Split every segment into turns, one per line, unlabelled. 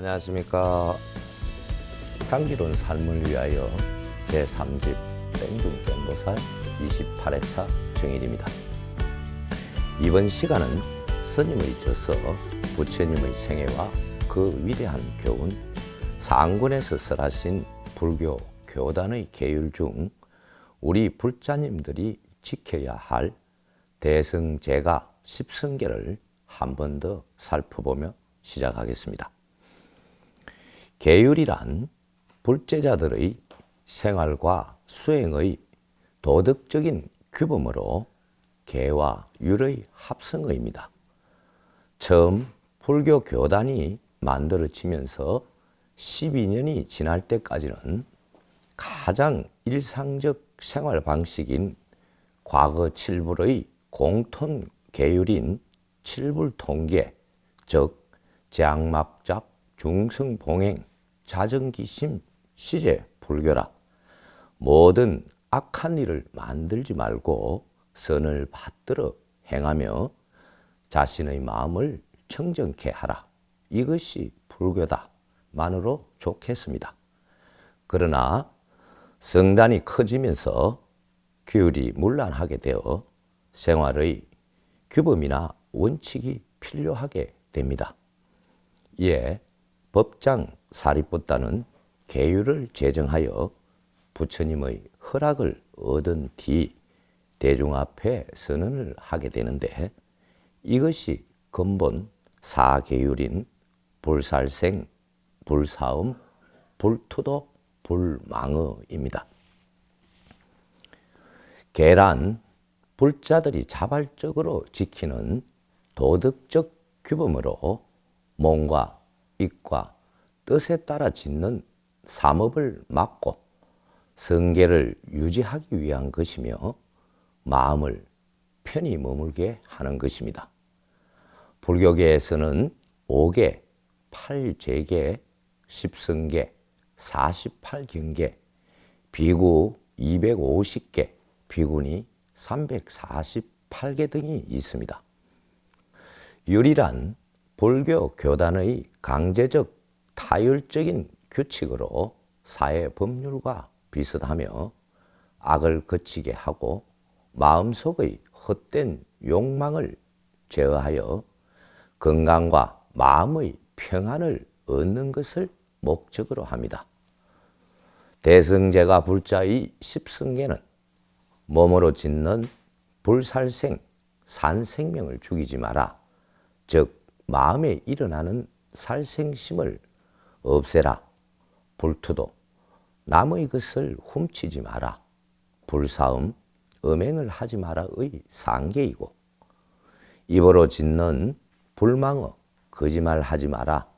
안녕하십니까. 향기로운 삶을 위하여 제3집 땡중 땡보살 28회차 정일입니다. 이번 시간은 스님의 저서 부처님의 생애와 그 위대한 교훈, 상군에서 설하신 불교 교단의 계율 중 우리 불자님들이 지켜야 할 대승제가 십성계를 한 번 더 살펴보며 시작하겠습니다. 계율이란 불제자들의 생활과 수행의 도덕적인 규범으로 계와 율의 합성어입니다. 처음 불교 교단이 만들어지면서 12년이 지날 때까지는 가장 일상적 생활 방식인 과거 칠불의 공통 계율인 칠불 통계, 즉 장막잡, 중승봉행, 자정기심, 시제, 불교라 모든 악한 일을 만들지 말고 선을 받들어 행하며 자신의 마음을 청정케 하라. 이것이 불교다 만으로 좋겠습니다. 그러나 성단이 커지면서 규율이 문란하게 되어 생활의 규범이나 원칙이 필요하게 됩니다. 이에 법장 사리보다는 계율을 제정하여 부처님의 허락을 얻은 뒤 대중 앞에 선언을 하게 되는데 이것이 근본 사계율인 불살생, 불사음, 불투도, 불망어입니다. 계란, 불자들이 자발적으로 지키는 도덕적 규범으로 몸과 입과 뜻에 따라 짓는 삼업을 막고 성계를 유지하기 위한 것이며 마음을 편히 머물게 하는 것입니다. 불교계에서는 5개, 8제계, 10성계, 48경계, 비구 250개, 비군이 348개 등이 있습니다. 율이란 불교 교단의 강제적 타율적인 규칙으로 사회 법률과 비슷하며 악을 그치게 하고 마음속의 헛된 욕망을 제어하여 건강과 마음의 평안을 얻는 것을 목적으로 합니다. 대승제가 불자의 십승계는 몸으로 짓는 불살생, 산생명을 죽이지 마라. 즉 마음에 일어나는 살생심을 없애라. 불투도 남의 것을 훔치지 마라. 불사음, 음행을 하지 마라의 상계이고 입으로 짓는 불망어, 거짓말 하지 마라.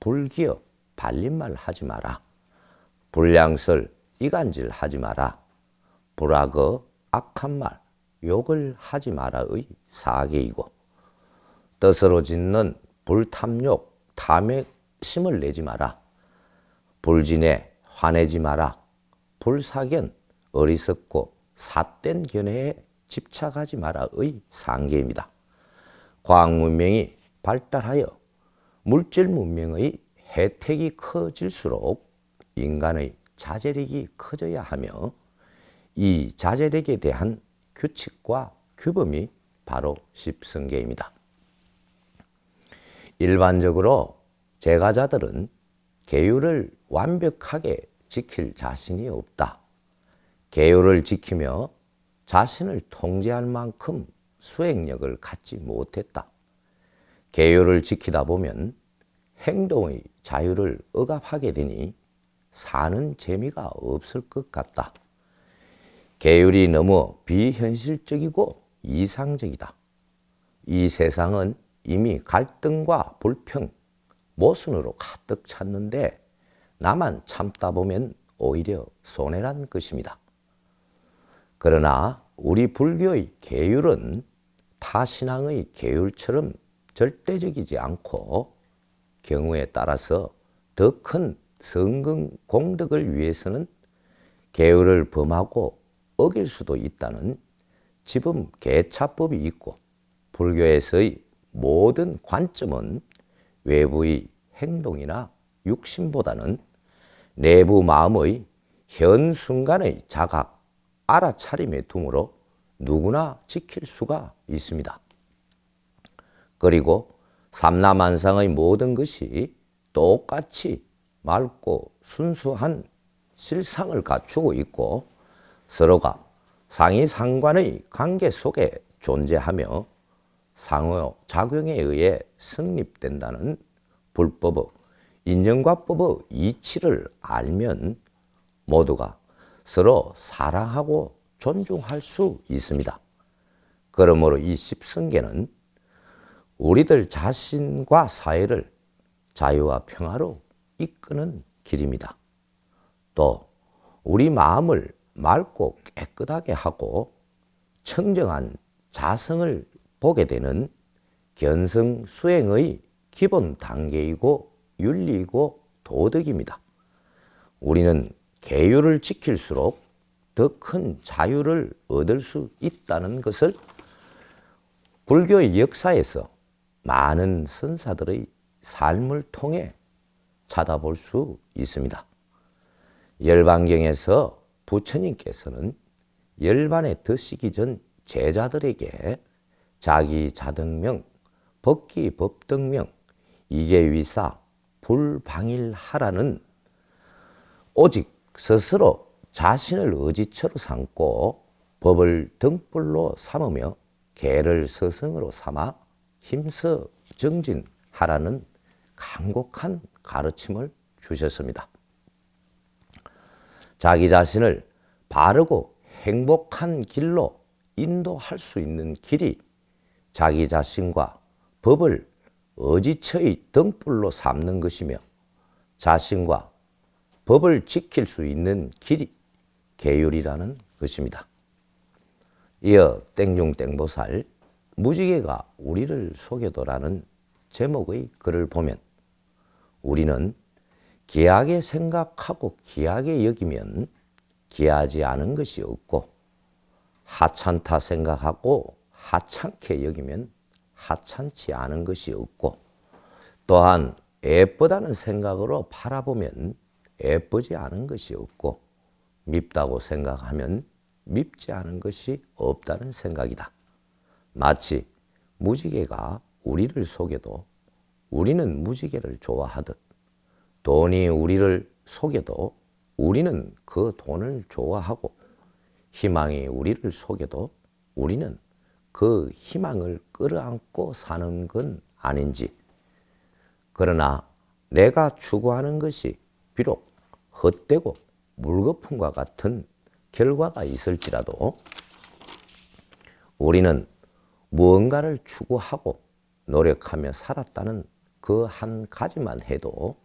불기업, 발림말 하지 마라. 불량설, 이간질 하지 마라. 불악어, 악한 말, 욕을 하지 마라의 사계이고 뜻으로 짓는 불탐욕, 탐액심을 내지 마라. 불진에 화내지 마라. 불사견, 어리석고 삿된 견해에 집착하지 마라의 상계입니다. 과학 문명이 발달하여 물질 문명의 혜택이 커질수록 인간의 자제력이 커져야 하며 이 자제력에 대한 규칙과 규범이 바로 십성계입니다. 일반적으로 제가자들은 계율을 완벽하게 지킬 자신이 없다. 계율을 지키며 자신을 통제할 만큼 수행력을 갖지 못했다. 계율을 지키다 보면 행동의 자유를 억압하게 되니 사는 재미가 없을 것 같다. 계율이 너무 비현실적이고 이상적이다. 이 세상은 이미 갈등과 불평, 모순으로 가득 찼는데 나만 참다 보면 오히려 손해란 것입니다. 그러나 우리 불교의 계율은 타신앙의 계율처럼 절대적이지 않고 경우에 따라서 더 큰 성공 공덕을 위해서는 계율을 범하고 어길 수도 있다는 지금 개차법이 있고 불교에서의 모든 관점은 외부의 행동이나 육신보다는 내부 마음의 현 순간의 자각, 알아차림에 둠으로 누구나 지킬 수가 있습니다. 그리고 삼라만상의 모든 것이 똑같이 맑고 순수한 실상을 갖추고 있고 서로가 상이 상관의 관계 속에 존재하며 상호 작용에 의해 성립된다는 불법의 인정과 법의 이치를 알면 모두가 서로 사랑하고 존중할 수 있습니다. 그러므로 이 십성계는 우리들 자신과 사회를 자유와 평화로 이끄는 길입니다. 또 우리 마음을 맑고 깨끗하게 하고 청정한 자성을 보게 되는 견성 수행의 기본 단계이고 윤리이고 도덕입니다. 우리는 계율을 지킬수록 더 큰 자유를 얻을 수 있다는 것을 불교의 역사에서 많은 선사들의 삶을 통해 찾아볼 수 있습니다. 열반경에서 부처님께서는 열반에 드시기 전 제자들에게 자기 자등명, 법기 법등명, 이계 위사, 불방일하라는 오직 스스로 자신을 의지처로 삼고 법을 등불로 삼으며 개를 스승으로 삼아 힘써 정진하라는 간곡한 가르침을 주셨습니다. 자기 자신을 바르고 행복한 길로 인도할 수 있는 길이 자기 자신과 법을 어지처의 등불로 삼는 것이며 자신과 법을 지킬 수 있는 길이 계율이라는 것입니다. 이어 땡중땡보살 무지개가 우리를 속여도라는 제목의 글을 보면 우리는 기하게 생각하고 기하게 여기면 기하지 않은 것이 없고 하찮다 생각하고 하찮게 여기면 하찮지 않은 것이 없고 또한 예쁘다는 생각으로 바라보면 예쁘지 않은 것이 없고 밉다고 생각하면 밉지 않은 것이 없다는 생각이다. 마치 무지개가 우리를 속여도 우리는 무지개를 좋아하듯 돈이 우리를 속여도 우리는 그 돈을 좋아하고 희망이 우리를 속여도 우리는 그 희망을 끌어안고 사는 건 아닌지. 그러나 내가 추구하는 것이 비록 헛되고 물거품과 같은 결과가 있을지라도 우리는 무언가를 추구하고 노력하며 살았다는 그 한 가지만 해도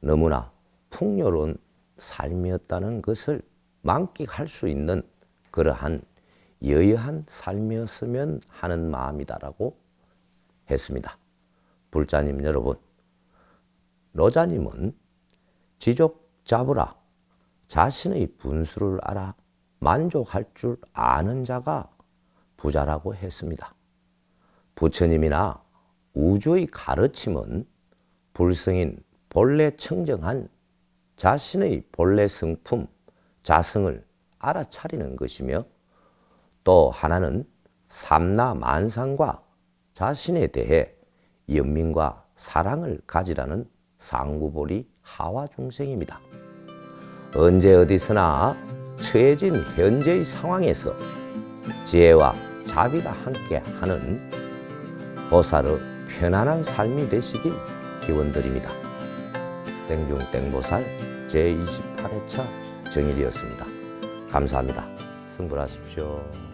너무나 풍요로운 삶이었다는 것을 만끽할 수 있는 그러한 여유한 삶이었으면 하는 마음이다라고 했습니다. 불자님 여러분, 노자님은 지족 잡으라 자신의 분수를 알아 만족할 줄 아는 자가 부자라고 했습니다. 부처님이나 우주의 가르침은 불성인 본래 청정한 자신의 본래 성품, 자성을 알아차리는 것이며 또 하나는 삼나 만상과 자신에 대해 연민과 사랑을 가지라는 상구보리 하와 중생입니다. 언제 어디서나 처해진 현재의 상황에서 지혜와 자비가 함께 하는 보살의 편안한 삶이 되시길 기원드립니다. 땡중 땡보살 제28회차 정일이었습니다. 감사합니다. 승불하십시오.